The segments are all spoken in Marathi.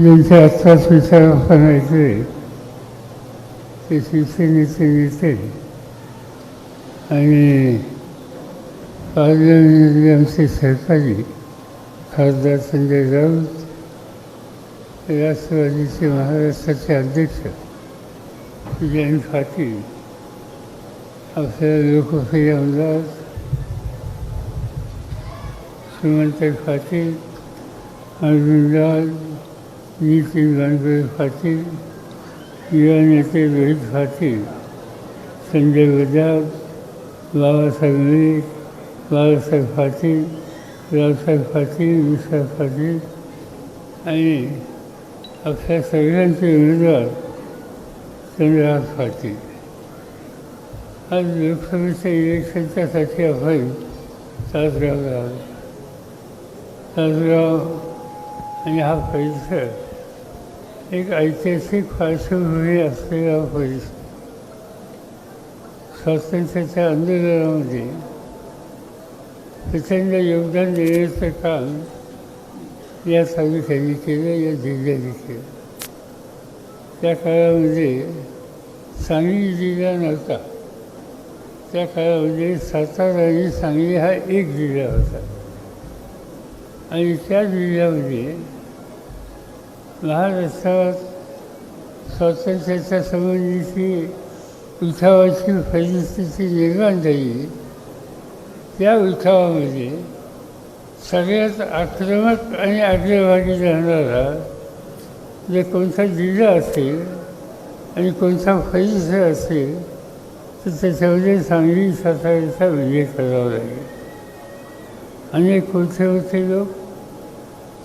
ज्यांचे आत्ताच विचार सांगायचे ते शिवसेनेचे नेते आणि पार्लमेंटमध्ये आमचे सहकारी खासदार संजय राऊत राष्ट्रवादीचे महाराष्ट्राचे अध्यक्ष जयंत पाटील आपल्या लोकप्रिय आमदार श्रीमंत पाटील अर्जुन नितीन गणपती पाटील युवा नेते रोहित पाटील संजय बजाज बाबासाहेब नाईक बाबासाहेब पाटील रावसाहेब पाटील विसाहेब पाटील आणि अख्या सगळ्यांचे उमेदवार चंद्रहास पाटील आज लोकसभेच्या इलेक्शनच्यासाठी आपण तासगावला आलो तासगाव आणि हा परिसर एक ऐतिहासिक पार्श्वभूमी असलेला परिसर स्वातंत्र्याच्या आंदोलनामध्ये प्रचंड योगदान देण्याचं काम या तालुक्याने केलं या जिल्ह्याने केलं. त्या काळामध्ये सांगली जिल्हा नव्हता. त्या काळामध्ये सातारा आणि सांगली हा एक जिल्हा होता. आणि त्या जिल्ह्यामध्ये महाराष्ट्रात स्वातंत्र्याच्या संबंधीची उठावाची परिस्थिती निर्माण झाली. त्या उठावामध्ये सगळ्यात आक्रमक आणि आग्रभागी राहणारा जे कोणता जिल्हा असेल आणि कोणता परिसर असेल तर त्याच्यामध्ये सांगली साताऱ्याचा विजय करावा लागेल. अनेक कोणते होते लोक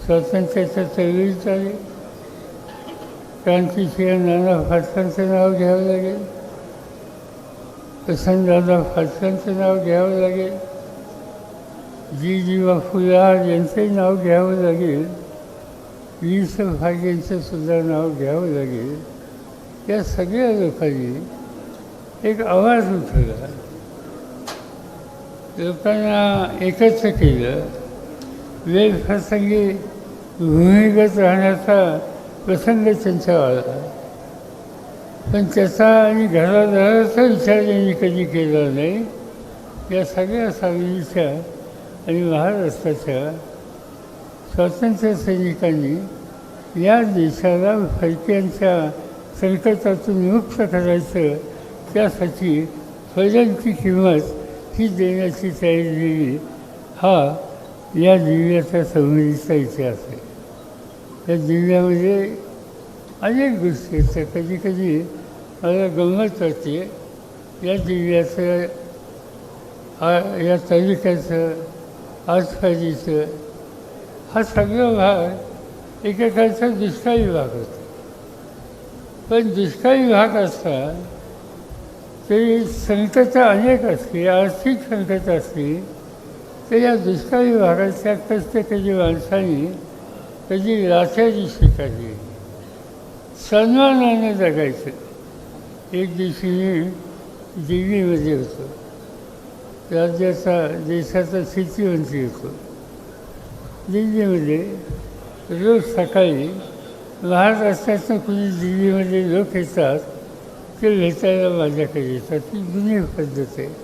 स्वातंत्र्याच्या चळवळीत आले. क्रांतिशिया नाना फाटकरचं नाव घ्यावं लागेल. प्रसन्नदादा फाटकरचं नाव घ्यावं लागेल. जी जीवा फुलार यांचंही नाव घ्यावं लागेल. वी स यांचं सुद्धा नाव घ्यावं लागेल. या सगळ्या लोकांनी एक आवाज उठवला. लोकांना एकत्र केलं. वेळप्रसंगी भूमिगत राहण्याचा प्रसंग त्यांचा आला पण त्याचा आणि घरादाराचा विचार त्यांनी कधी केला नाही या सगळ्या सावलीच्या आणि महाराष्ट्राच्या स्वातंत्र्य सैनिकांनी या देशाला फैक्यांच्या संकटातून मुक्त करायचं त्यासाठी फैलांची किंमत ही देण्याची तयारी दिली हा या जिल्ह्याचा संबंधीचा इतिहास आहे. या जिल्ह्यामध्ये म्हणजे अनेक गोष्टी आहेत कधी कधी मला गंमत वाटते या जिल्ह्याचं आ- या तालुक्याचं आजकाजीचं हा सगळा भाग एकेकाचा दुष्काळी भाग होता. पण दुष्काळी भाग असता तरी संकटं अनेक असली आर्थिक संकट असली तर या दुष्काळी भागाच्या कष्टकरी माणसांनी कधी लाचारी स्वीकारली सन्मानाने जगायचं. एक दिवशी मी दिल्लीमध्ये होतो. राज्याचा देशाचा शेतीमंत्री होतो. दिल्लीमध्ये रोज सकाळी महाराष्ट्रातनं कुणी दिल्लीमध्ये लोक येतात ते भेटायला माझ्याकडे येतात. ती जुनी पद्धत आहे.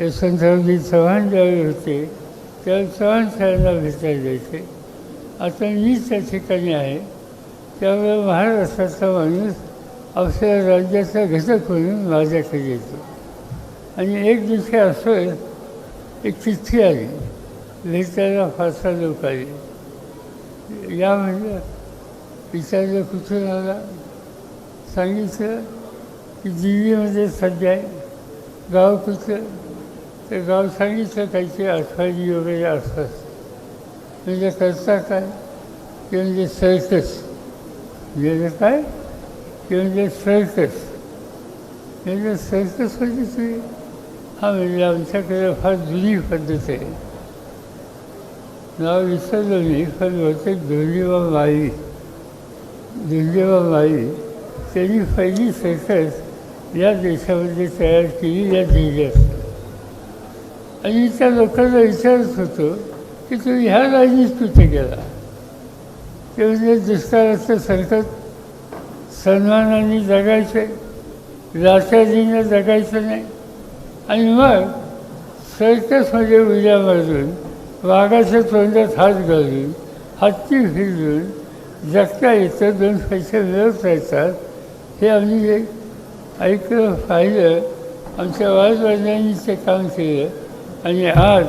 यशवंतरावजी चव्हाण ज्यावेळी होते त्यावेळी चव्हाण साहेबांना भेटायला जायचे. आता मी त्या ठिकाणी आहे. त्यामुळे महाराष्ट्राचा माणूस आपल्या राज्याचा घटक म्हणून माझ्याकडे येतो. आणि एक दिवशी असं एक चिठ्ठी आली. भेटायला फारसा लोक आले. या म्हणजे विचारलं कुठून आला? सांगितलं की दिल्लीमध्ये सध्या आहे. गाव कुठं? तर गाव सांगितलं काहीतरी आठवडी वगैरे असतं म्हणजे करता काय? म्हणजे ते म्हणजे सर्कस म्हणजे काय? ते म्हणजे सर्कस म्हणजे सर्कस म्हणजे तुम्ही हा म्हणजे आमच्याकडे फार जुनी पद्धत आहे. नाव विसरलो मी पण बहुतेक धोंडीबा माई धोंडीबा माई त्यांनी पहिली सर्कस या देशामध्ये तयार केली या जिल्ह्यात आणि त्या लोकांना विचारत होतो की तुम्ही ह्या राजनीत तिथे गेला? ते म्हणजे दुष्काळाचं संकट सन्मानाने जगायचं लाचारीनं जगायचं नाही. आणि मग सर्कसमध्ये उड्या मारून वाघाच्या तोंडात हात घालून हत्ती फिरून जगता येतं दोन पैसे मिळवता येतात हे आम्ही एक ऐकलं पाहिलं आमच्या वादवडिलांनी ते काम केलं. आणि आज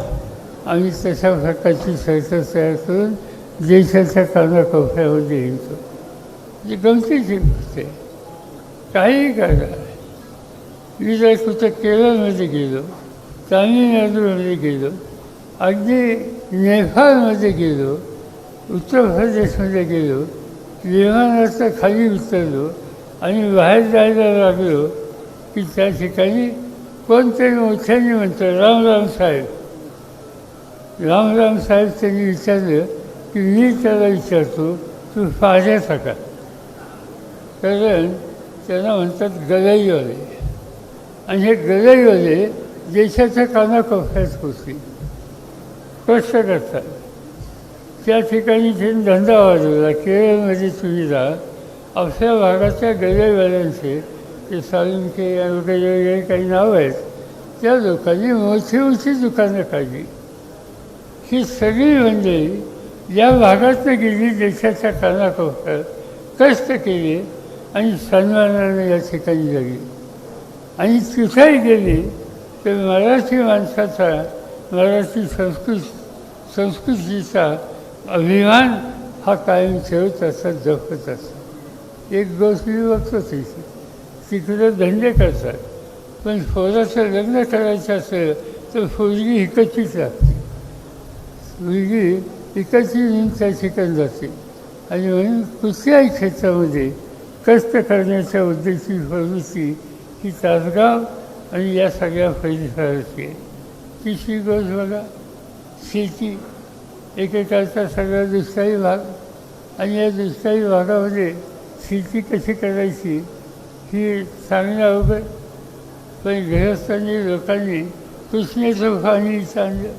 आम्ही तशा प्रकारची सर्कस तयार करून देशाच्या कानाकोपऱ्यामध्ये येतो जी म्हणजे गमतीची गोष्ट आहे. काहीही करा मी जर कुठं केरळमध्ये गेलो तामिळनाडूमध्ये गेलो अगदी नेपाळमध्ये गेलो उत्तर प्रदेशमध्ये गेलो विमानाचं खाली उतरलो आणि बाहेर जायला लागलो की त्या ठिकाणी कोणतरी मोठ्याने म्हणतो राम राम साहेब राम राम साहेब त्यांनी विचारलं की मी त्याला विचारतो तू पाहण्याचा का कारण त्यांना म्हणतात गलईवाले आणि हे गलईवाले देशाच्या कानाकोपऱ्यात होते. कष्ट करतात. त्या ठिकाणी त्यांनी धंदा वाढवला. केरळमध्ये तुम्ही जा. आपल्या भागाच्या गलईवाल्यांचे ते सालुंके वगैरे वगैरे काही नावं आहेत त्या लोकांनी मोठी मोठी दुकानं काढली. ही सगळी मंडळी या भागातनं गेली देशाच्या कानाकोपऱ्यात कष्ट केले आणि सन्मानाने या ठिकाणी जगली आणि तिथेही गेली तर मराठी माणसाचा मराठी संस्कृत संस्कृतीचा अभिमान हा कायम ठेवत असत जपत असत. एक गोष्ट मी बघतो तिथे तिकडं धंदे करतात. पण पोराचं लग्न करायचं असेल तर पोरगी हिकचीच लागते मुलगी इकडची त्या ठिकाणी जाते. आणि म्हणून कुठल्याही क्षेत्रामध्ये कष्ट करण्याच्या उद्देशी प्रवृत्ती ही तासगाव आणि या सगळ्या परिसराची आहे. तिसरी गोष्ट बघा शेती एकेकाचा सगळा दुष्काळी भाग आणि या दुष्काळी भागामध्ये शेती कशी करायची ही सांगणं अवघड पण गृहस्थांनी लोकांनी कृष्णेचं पाणी चांगलं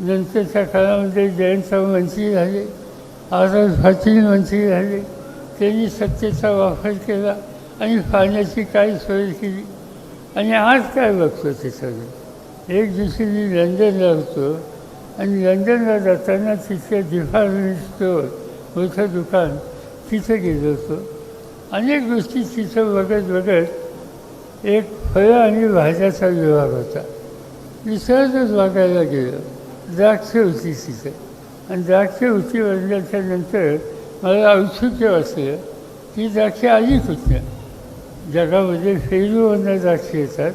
नंतरच्या काळामध्ये जयंतराव मंत्री झाले आझाद पाटील मंत्री झाले. त्यांनी सत्तेचा वापर केला आणि पाण्याची काय सोय केली. आणि आज काय बघतो त्याच्याकडे एक दिवशी मी लंडनला होतो आणि लंडनला जाताना तिथे डिपार्टमेंट स्टोअर मोठं दुकान तिथं गेलो होतो. अनेक गोष्टी तिथं बघत बघत एक फळं आणि भाज्याचा विभाग होता. मी सहजच बघायला गेलो. द्राक्ष होती तिथं. आणि द्राक्ष होती बनल्याच्या नंतर मला औत्सुक्य वाचलं की द्राक्ष आलीच होत्या. जगामध्ये फेरीवरनं द्राक्ष येतात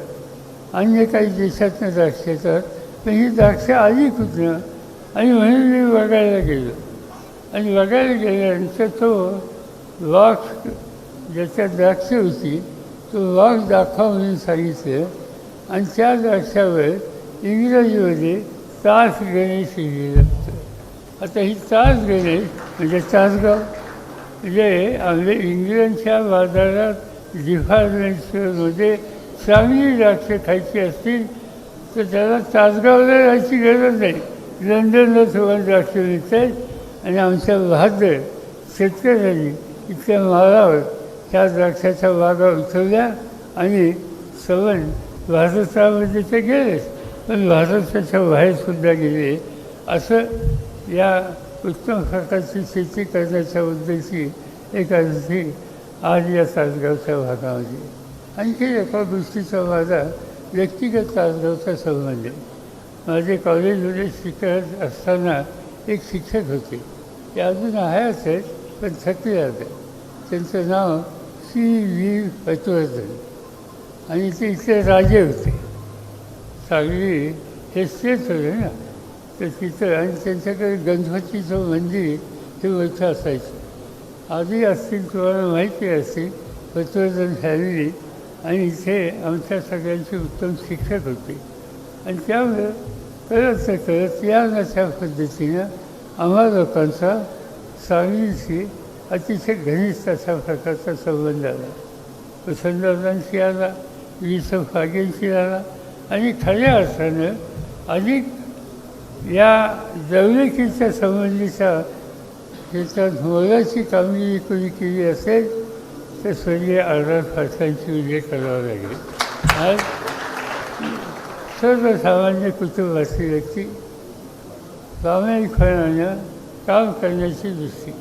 अन्य काही देशातनं द्राक्ष येतात पण ही द्राक्ष आली कुठनं आणि म्हणून मी बघायला गेलो. आणि बघायला गेल्यानंतर तो वाघ ज्याच्या द्राक्ष होती तो वाघ दाखवा म्हणून सांगितलं. आणि त्या द्राक्षावर इंग्रजीमध्ये तास गणेश लिहिलं जातं आता ही तास गणेश म्हणजे तासगाव म्हणजे आम्ही इंग्लंडच्या बाजारात डिपार्टमेंट चांगली द्राक्ष खायची असतील तर त्याला तासगावला जायची गरज नाही. लंडनला तुम्हाला द्राक्ष मिळत आहेत आणि आमच्या बहादर शेतकऱ्यांनी इतक्या माळावर त्या द्राक्षाच्या बागा उचलल्या आणि सवन भारतामध्ये ते गेलेच. पण भारताच्या बाहेरसुद्धा गेले असं या उत्तम प्रकारची शेती करण्याच्या उद्देशी एकादशी आज या तासगावच्या भागामध्ये आणखी एका गोष्टीचा माझा व्यक्तिगत तासगावचा संबंध आहे. माझे कॉलेजमध्ये शिकत असताना एक शिक्षक होते. ते अजून आहेच आहेत पण थकले आहेत त्यांचं नाव सी व्ही पटवर्धन आणि ते इथले राजे होते. सांगली हे स्टेट होते ना. तर तिथं आणि त्यांच्याकडे गणपतीचं मंदिर हे मोठं असायचं. आधी असतील तुम्हाला माहिती असतील पटवर्धन फॅमिली आणि इथे आमच्या सगळ्यांचे उत्तम शिक्षक होते. आणि त्यामुळे करत ते करत या नशा पद्धतीनं आम्हा लोकांचा सांगलीशी अतिशय घनिष्ठ अशा प्रकारचा संबंध आला. वसंतदादांशी आला विस फागेंशी आला आणि खऱ्या अर्थानं अधिक या जवळकीच्या संबंधीचा ह्याच्यात मोलाची कामगिरी कोणी केली असेल तर स्वर्गीय आधार फारसांची उल्लेख करावा लागेल. आज सर्वसामान्य कुटुंबाची व्यक्ती प्रामाणिकपणानं काम करण्याची दृष्टी.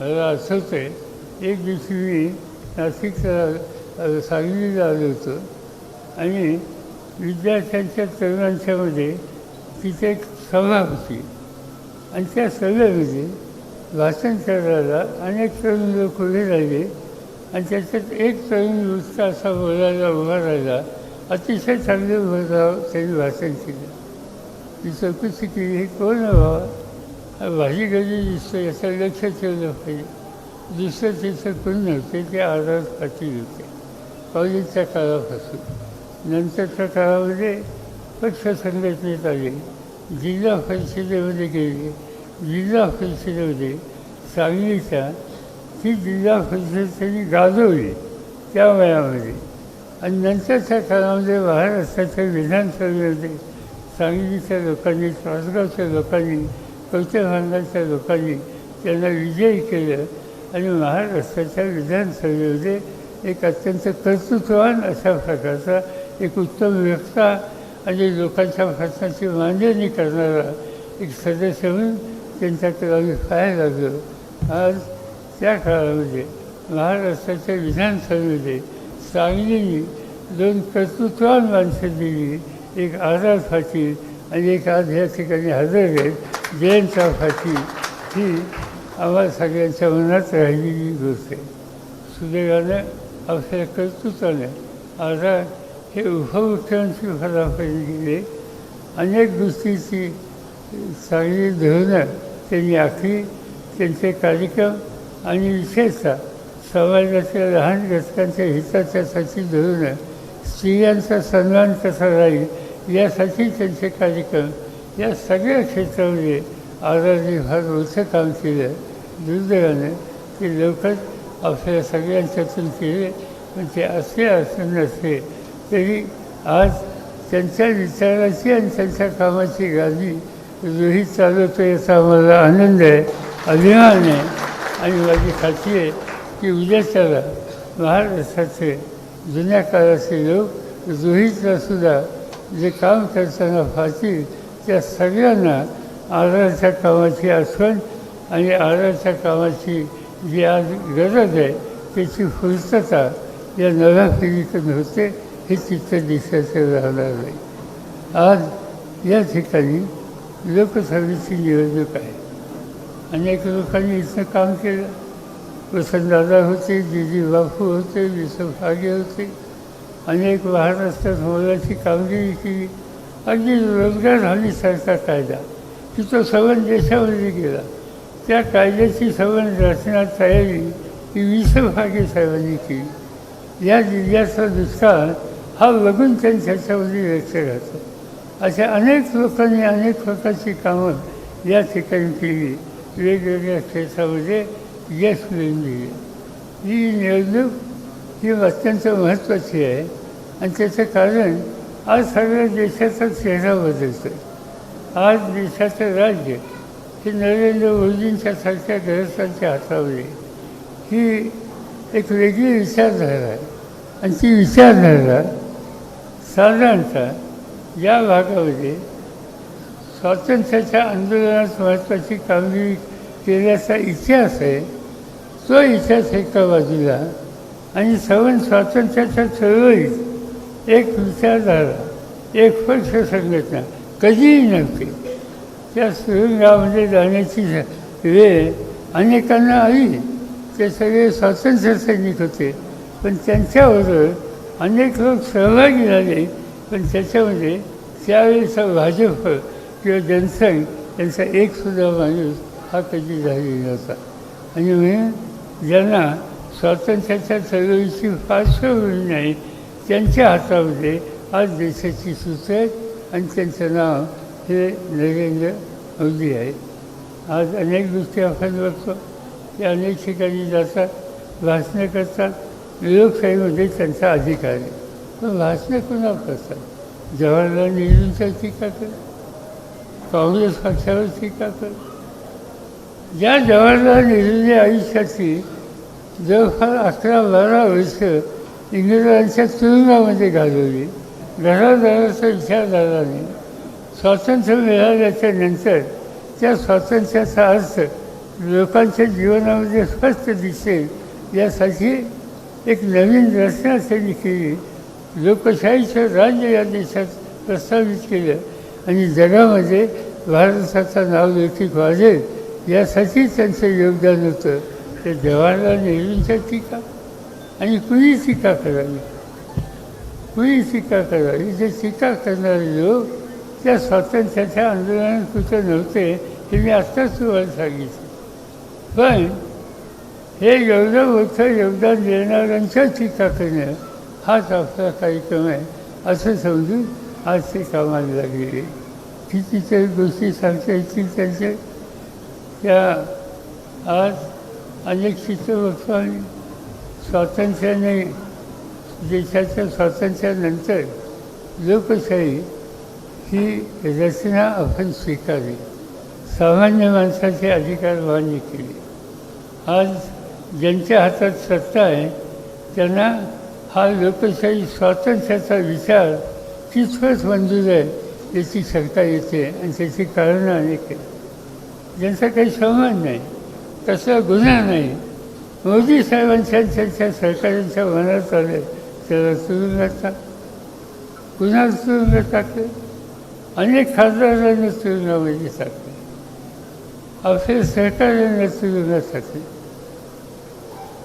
मला आठवतं आहे एक दिवशी मी नाशिकला सांगलीला आलो होतो आणि विद्यार्थ्यांच्या तरुणांच्यामध्ये तिथे एक सभा होती. आणि त्या सभेमध्ये भाषण करायला अनेक तरुण लोक उभे राहिले. आणि त्याच्यात एक तरुण नुसता असा बोलायला उभा राहिला. अतिशय चांगले बोलाव त्यांनी भाषण केलं. ती चौकशी केली हे कोण व्हावा भाजी गजी दिसतो याचं लक्ष ठेवलं पाहिजे. दुसरं तिथं कोण नव्हते ते आधार पाटील होते. कॉलेजच्या काळापासून. नंतरच्या काळामध्ये पक्ष संघटनेत आले. जिल्हा परिषदेमध्ये गेले. जिल्हा परिषदेमध्ये सांगलीच्या ती जिल्हा परिषद त्यांनी गाजवली त्या वयामध्ये. आणि नंतरच्या काळामध्ये महाराष्ट्राच्या विधानसभेमध्ये सांगलीच्या लोकांनी तासगावच्या लोकांनी कवटेभांगाच्या लोकांनी त्यांना विजयी केलं. आणि महाराष्ट्राच्या विधानसभेमध्ये एक अत्यंत कर्तृत्ववान अशा प्रकारचा एक उत्तम व्यक्ता आणि लोकांच्या प्रश्नाची मांडणी करणारा एक सदस्य म्हणून त्यांच्याकडे आम्ही पाहायला लागलो. आज त्या काळामध्ये महाराष्ट्राच्या विधानसभेमध्ये सांगलीने दोन कर्तृत्वान माणसं दिली. एक आझाद फाटी आणि एक आज या ठिकाणी हजर आहेत जयंतराव फाटी ही आम्हाला सगळ्यांच्या मनात राहिलेली गोष्ट आहे. सुदैवानं आपल्या कर्तृत्वाने आझाद हे उपमुख्यमंत्री पदापर्यंत गेले अनेक गोष्टीची चांगली धोरणं त्यांनी आखली. त्यांचे कार्यक्रम आणि विशेषतः समाजाच्या लहान घटकांच्या हिताच्यासाठी धोरणं स्त्रियांचा सन्मान कसा राहील यासाठी त्यांचे कार्यक्रम या सगळ्या क्षेत्रामध्ये आजारी फार मोठं काम केलं. दुर्दैवानं ते लवकर आपल्या सगळ्यांच्यातून केले. पण ते असे असं नसते तरी आज त्यांच्या विचाराची आणि त्यांच्या कामाची गादी रोहित चालवतो याचा आम्हाला आनंद आहे अभिमान आहे. आणि माझी खात्री आहे की उद्याच्याला महाराष्ट्राचे जुन्या काळाचे लोक रोहितला सुद्धा जे काम करताना पाहतील त्या सगळ्यांना आधारच्या कामाची आठवण आणि आधारच्या कामाची जी आज गरज आहे त्याची पूर्तता या नव्या पिढीकडून होते. हे चित्र दिसायचं राहणार नाही. आज या ठिकाणी लोकसभेची निवडणूक आहे अनेक लोकांनी इथं काम केलं. वसंतदादा होते दिदी बापू होते विसफ आगे होते. अनेक महाराष्ट्रात मोलाची कामगिरी केली. अगदी रोजगार हमीसारखा कायदा. की तो संबंध देशामध्ये गेला. त्या कायद्याची संबंध रचना तयारी ही विसफ आगे साहेबांनी केली. या जिल्ह्याचा दुष्काळ हा बघून त्यांच्या ह्याच्यामध्ये व्यक्त राहतो. अशा अनेक लोकांनी अनेक प्रकारची कामं या ठिकाणी केली. वेगवेगळ्या क्षेत्रामध्ये यश मिळून दिले. ही निवडणूक ही अत्यंत महत्त्वाची आहे आणि त्याचं कारण आज सगळ्या देशाचा चेहरा बदलतो आहे आज देशाचं राज्य हे नरेंद्र मोदींच्या सारख्या गरजांच्या हातामध्ये ही एक वेगळी विचारधारा आहे. आणि ती विचारधारा साधारणतः या भागामध्ये स्वातंत्र्याच्या आंदोलनात महत्त्वाची कामगिरी केल्याचा इतिहास आहे. तो इतिहास एका बाजूला आणि सवन स्वातंत्र्याच्या चळवळीत एक विचारधारा एक पक्ष संघटना कधीही नव्हती. त्या सुरुंगामध्ये जाण्याची वेळ अनेकांना आली. ते सगळे स्वातंत्र्य सैनिक होते. पण त्यांच्याबरोबर अनेक लोक सहभागी झाले पण त्याच्यामध्ये त्यावेळेचा भाजप किंवा जनसंघ यांचा एकसुद्धा माणूस हा कधी झालेला नव्हता. आणि म्हणून ज्यांना स्वातंत्र्याच्या चळवळीची पार्श्वभूमी नाही त्यांच्या हातामध्ये आज देशाची सूत्र आहेत आणि त्यांचं नाव हे नरेंद्र मोदी आहे. आज अनेक गोष्टी आपण बघतो ते अनेक ठिकाणी जातात भाषणं करतात लोकशाहीमध्ये त्यांचा अधिकार आहे. पण भाषणं कुणावर करतात जवाहरलाल नेहरूंच्या टीका कर काँग्रेस पक्षावर टीका कर ज्या जवाहरलाल नेहरूंनी आयुष्याची जवळपास अकरा बारा वर्ष इंग्रजांच्या तुरुंगामध्ये घालवली घरादाराचा विचार झाला नाही स्वातंत्र्य मिळाल्याच्या नंतर त्या स्वातंत्र्याचा अर्थ लोकांच्या जीवनामध्ये स्पष्ट दिसेल यासाठी एक नवीन रचना त्यांनी केली लोकशाहीचं राज्य या देशात प्रस्तावित केलं. आणि जगामध्ये भारताचं नाव लौकिक वाजेल यासाठी त्यांचं योगदान होतं. ते जवाहरलाल नेहरूंच्या टीका? आणि कुणी टीका करावी? कुणी टीका करावी? जे टीका करणारे लोक त्या स्वातंत्र्याच्या आंदोलनात कुठं नव्हते हे मी आत्ताच तुम्हाला सांगितलं. पण हे एवढं मोठं योगदान देणाऱ्यांच्या टीका हाच आपला कार्यक्रम आहे. असं समजून आज ते कामाला लागलेले कितीतरी गोष्टी सांगता येतील त्यांचे. त्या आज अनेक चित्रपटांनी स्वातंत्र्याने देशाच्या स्वातंत्र्यानंतर लोकशाही ही रचना आपण स्वीकारली. सामान्य माणसाचे अधिकार मान्य केले. आज ज्यांच्या हातात सत्ता आहे त्यांना हा लोकशाही स्वातंत्र्याचा विचार कितपत मंजूर आहे याची शंका येते आणि त्याची कारणं अनेक आहे. ज्यांचा काही संबंध नाही तसा गुन्हा नाही. मोदी साहेबांच्या त्यांच्या सरकारांच्या मनात आले त्याला तुरुंगात टाक पुन्हा तुरुंगात टाकले. अनेक खासदारांना तुरुंगामध्ये टाकले. आपल्या सरकारांना तुरुंगात टाकले.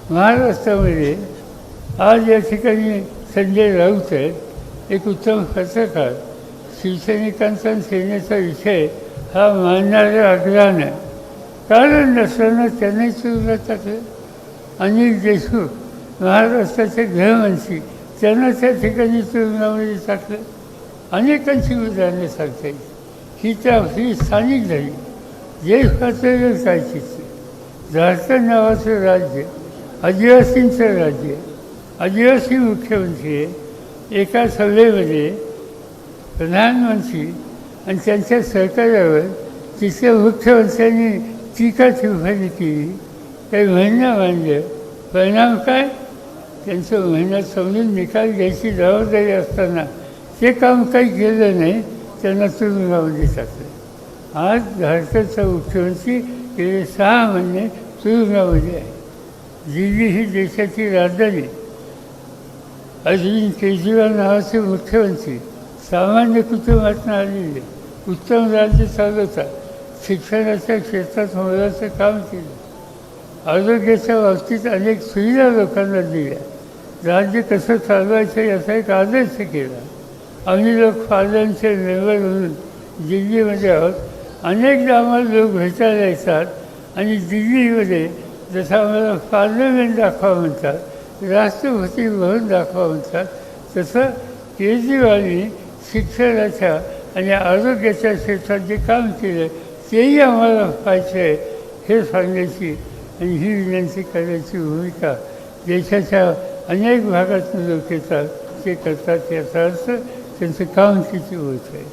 महाराष्ट्रामध्ये आज या ठिकाणी संजय राऊत आहेत. एक उत्तम पत्रकार शिवसैनिकांचा आणि सेनेचा विषय हा मानणाऱ्या आग्रहानं कारण नसताना त्यांनाही तुरुंगात टाकले अनिल देशमुख महाराष्ट्राचे गृहमंत्री त्यांना त्या ठिकाणी तुरुंगामध्ये टाकलं अनेकांची उदाहरणे सांगता येईल. ही तर आपली स्थानिक झाली. देश पातळीवर जायची चित्र झारखंड नावाचं राज्य. आदिवासींचं राज्य आदिवासी मुख्यमंत्री एका सभेमध्ये प्रधानमंत्री आणि त्यांच्या सरकारावर तिथल्या मुख्यमंत्र्यांनी टीका टिप्पणी केली. काही म्हणणं मांडलं परिणाम काय? त्यांचं म्हणणं समजून निकाल घ्यायची जबाबदारी असताना ते काम काही केलं नाही त्यांना तुरुंगामध्ये टाकलं. आज भारताचा मुख्यमंत्री गेले सहा महिने तुरुंगामध्ये आहे. दिल्ली ही देशाची राजधानी. अरविंद केजरीवाल नावाचे मुख्यमंत्री सामान्य कुटुंबातून आलेले उत्तम राज्य चालवतात शिक्षणाच्या क्षेत्रात मोलाचं काम केलं. आरोग्याच्या बाबतीत अनेक सुविधा लोकांना दिल्या. राज्य कसं चालवायचं याचा एक आदर्श केला. आम्ही लोक फादरांचे मेंबर म्हणून दिल्लीमध्ये आहोत. अनेकदा आम्हाला लोक भेटायला येतात आणि दिल्लीमध्ये जसं आम्हाला पार्लमेंट दाखवा म्हणतात राष्ट्रपती भवन दाखवा म्हणतात तसं केजरीवालनी शिक्षणाच्या आणि आरोग्याच्या क्षेत्रात जे काम केलं तेही आम्हाला पाहिजे आहे हे सांगण्याची आणि ही विनंती करण्याची भूमिका देशाच्या अनेक भागातून लोक येतात ते करतात याचा अर्थ त्यांचं काम किती होत आहे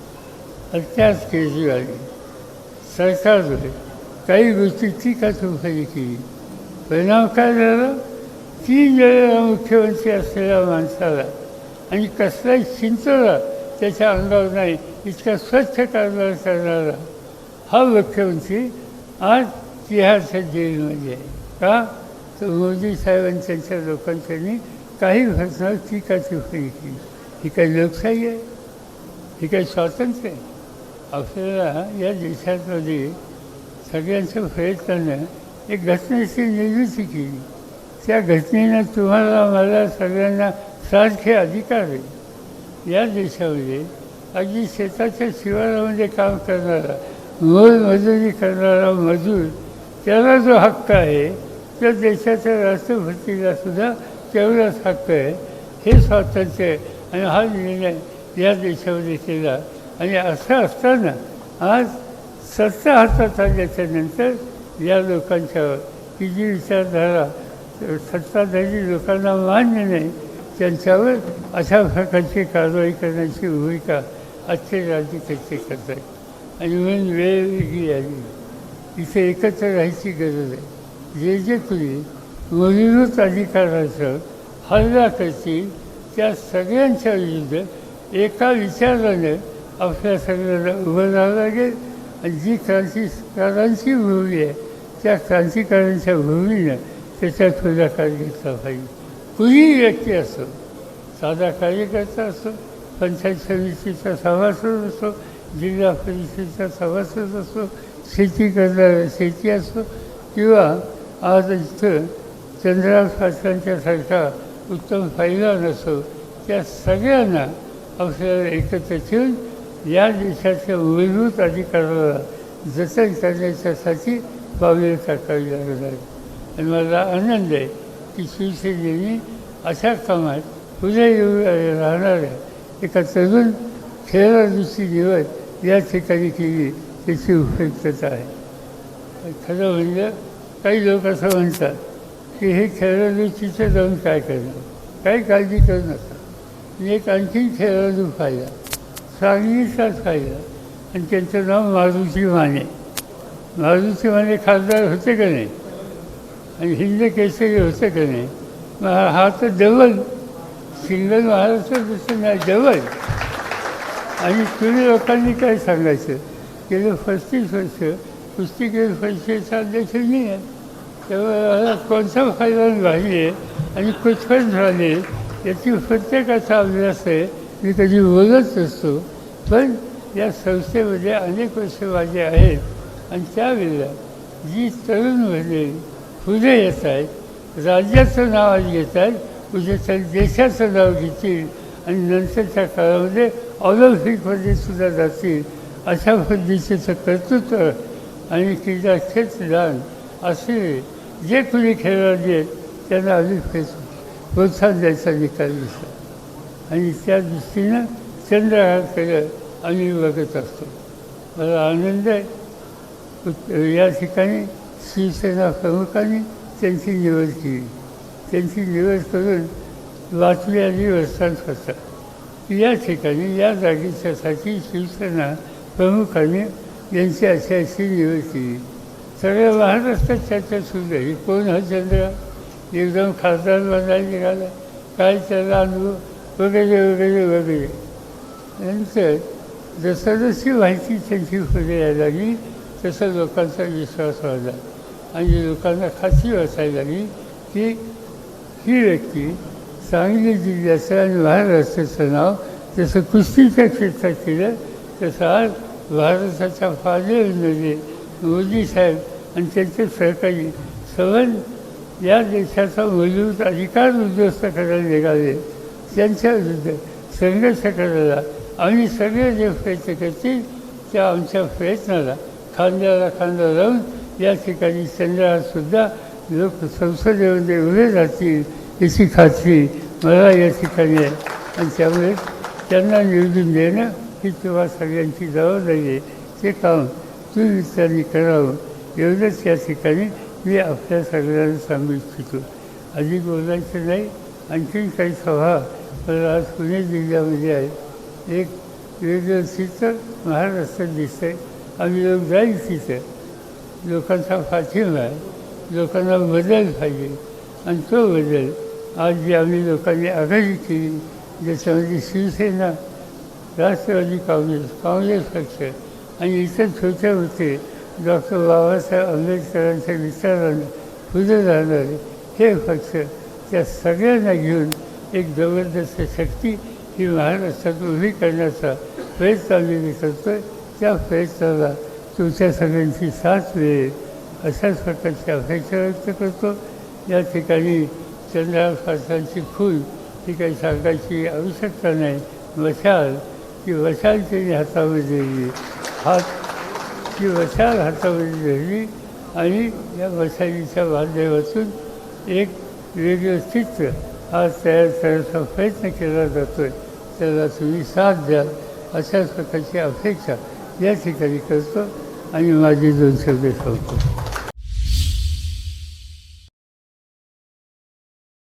आणि त्याच केजरीवालनी सरकारद्वारे काही गोष्टी टीका टिप्पणी केली परिणाम काय झाला तीन वेळेला मुख्यमंत्री असलेल्या माणसाला आणि कसलाही चिंतला त्याच्या अंगावर नाही इतका स्वच्छ कारभार करणारा हा मुख्यमंत्री आज तिहारच्या जेलमध्ये आहे का तर मोदी साहेबांनी त्यांच्या लोकांच्यानी काही घटनावर टीका टिप्पणी केली ही काही लोकशाही आहे ही काही स्वातंत्र्य आहे आपल्याला या देशामध्ये सगळ्यांच्या प्रयत्नानं एक घटनेची निर्मिती केली त्या घटनेनं तुम्हाला मला सगळ्यांना सारखे अधिकार आहे. या देशामध्ये अगदी शेताच्या शिवारामध्ये काम करणारा मोल मजुरी करणारा मजूर त्याला जो हक्क आहे त्या देशाच्या राष्ट्रपतीला सुद्धा तेवढाच हक्क आहे. हे स्वातंत्र्य आहे. आणि हा निर्णय या देशामध्ये केला. आणि असं असताना आज सत्ता हातात आल्याच्यानंतर या लोकांच्यावर की जी विचारधारा सत्ताधारी लोकांना मान्य नाही त्यांच्यावर अशा प्रकारची कारवाई करण्याची भूमिका आजचे राज्यकर्ते करत आहेत आणि म्हणून वेळ वेगळी आली. इथे एकत्र राहायची गरज आहे. जे जे तुम्ही मूलभूत अधिकाराचं हल्ला करतील त्या सगळ्यांच्या विरुद्ध एका विचाराने आपल्या सगळ्यांना उभं राहावं लागेल. आणि जी क्रांतिकारांची भूमी आहे त्या क्रांतिकारांच्या भूमीनं त्याच्यात पुढाकार घेतला पाहिजे कुणीही व्यक्ती असो साधा कार्यकर्ता असो पंचायत समितीचा सभासद असो जिल्हा परिषदेचा सभासद असो शेती करणारा शेती असो किंवा आज इथं चंद्रराव पाटलांच्यासारखा उत्तम फायदा नसो त्या सगळ्यांना आपल्याला एकत्र ठेवून या देशाच्या मूलभूत अधिकाराला जतन करण्याच्यासाठी पावले टाकावी लागणार आहे आणि मला आनंद आहे की शिवसेनेने अशा कामात पुढे येऊ राहणाऱ्या एका तरुण खेळाडूची निवड या ठिकाणी केली त्याची उपयुक्तता आहे. खरं म्हणजे काही लोक असं म्हणतात की हे खेळाडू जाऊन काय करणार? काही काळजी करू नका. मी एक आणखीन खेळाडू पाहिला सांगलीचाच पाहिला आणि त्यांचं नाव मारुती माने. मारुती खासदार होते का नाही? आणि हिंद केसरी होते का नाही? मग हा तर डबल सिंगल महाराष्ट्र दुसरं नाही डबल आणि तुम्ही लोकांनी काय सांगायचं? गेलं पस्तीस वर्ष कुस्तीगीर परिषदेचा अध्यक्ष नाही आहे. तेव्हा कोणता फायदा झाली आहे? आणि कुठपण झाले याची प्रत्येकाचा अभ्यास आहे. मी कधी बोलत असतो पण या संस्थेमध्ये अनेक वर्ष माझे आहेत. आणि त्यावेळेला जी तरुण म्हणजे पुढे येत आहेत राज्याचं नाव आज घेत आहेत उद्या म्हणजे त्या देशाचं नाव घेतील आणि नंतरच्या काळामध्ये ऑलिम्पिकमध्ये सुद्धा जातील अशा पद्धतीचं कर्तृत्व आणि क्रीडा क्षेत्रदान असे जे कुणी खेळाडू आहेत त्यांना अधिक प्रोत्साहन द्यायचा निकाल दिसला आणि त्या दृष्टीनं चंद्रहारकडे आम्ही बघत असतो. मला आनंद आहे. या ठिकाणी शिवसेना प्रमुखांनी त्यांची निवड केली. त्यांची निवड करून बातमी वस्तान करतात या ठिकाणी या जागेच्यासाठी शिवसेना प्रमुखांनी यांची अशी अशी निवड केली. सगळ्या महाराष्ट्रात चर्चा सुरू झाली. कोण हा चंद्र? एकदम खासदार बनायला निघाला. काय त्याला अनुभव? वगैरे वगैरे वगैरे. नंतर जसं जशी माहिती त्यांची पुढे यायला लागली तसं लोकांचा विश्वास वाढला. आणि लोकांना खात्री वाचायला लागली की ही व्यक्ती सांगली जिल्ह्याचं आणि महाराष्ट्राचं नाव जसं कुस्तीच्या क्षेत्रात केलं तसं आज भारताच्या फायदेमध्ये मोदी साहेब आणि त्यांचे सहकारी सवन या देशाचा मूलभूत अधिकार उद्ध्वस्त करायला निघाले. त्यांच्या विरुद्ध संघर्ष करायला आम्ही सगळे जे प्रयत्न करतील त्या आमच्या प्रयत्नाला खांद्याला खांदा लावून या ठिकाणी चंद्रासुद्धा लोक संसदेमध्ये उभे राहतील याची खात्री मला या ठिकाणी आहे आणि त्यामुळे त्यांना निवडून देणं ही तेव्हा सगळ्यांची जबाबदारी आहे ते काम तुम्ही करावं एवढंच या ठिकाणी मी आपल्या सगळ्यांना सांगू इच्छितो अधिक बोलायचं नाही आणखीन काही सभा मला आज पुणे जिल्ह्यामध्ये आहे एक वेगळं चित्र महाराष्ट्रात दिसतं आहे आम्ही लोक जाईल तिथं. लोकांचा पाठिंबा आहे. लोकांना बदल पाहिजे. आणि तो बदल आज जी आम्ही लोकांनी आघाडी केली ज्याच्यामध्ये शिवसेना राष्ट्रवादी काँग्रेस काँग्रेस पक्ष आणि इतर छोटे होते डॉक्टर बाबासाहेब आंबेडकरांच्या विचारानं पुढे राहणारे हे पक्ष त्या सगळ्यांना घेऊन एक जबरदस्त शक्ती ही महाराष्ट्रात उभी करण्याचा प्रयत्न आम्ही करतो आहे त्या प्रयत्नाला तुमच्या सगळ्यांची साथ मिळेल. अशाच प्रकारची अपेक्षा व्यक्त करतो. या ठिकाणी चंद्रहार फारसांची फूल ही काही सांगायची आवश्यकता नाही. मशाल की वशाल त्यांनी हातामध्ये धरली हात ती वशाल हातामध्ये धरली आणि या वशालीच्या माध्यमातून एक वेगळं चित्र आज तयार करण्याचा प्रयत्न केला जातो आहे त्याला तुम्ही साथ द्याल. अशाच प्रकारची अपेक्षा या ठिकाणी करतो. आणि माझी दोन शब्द सांगतो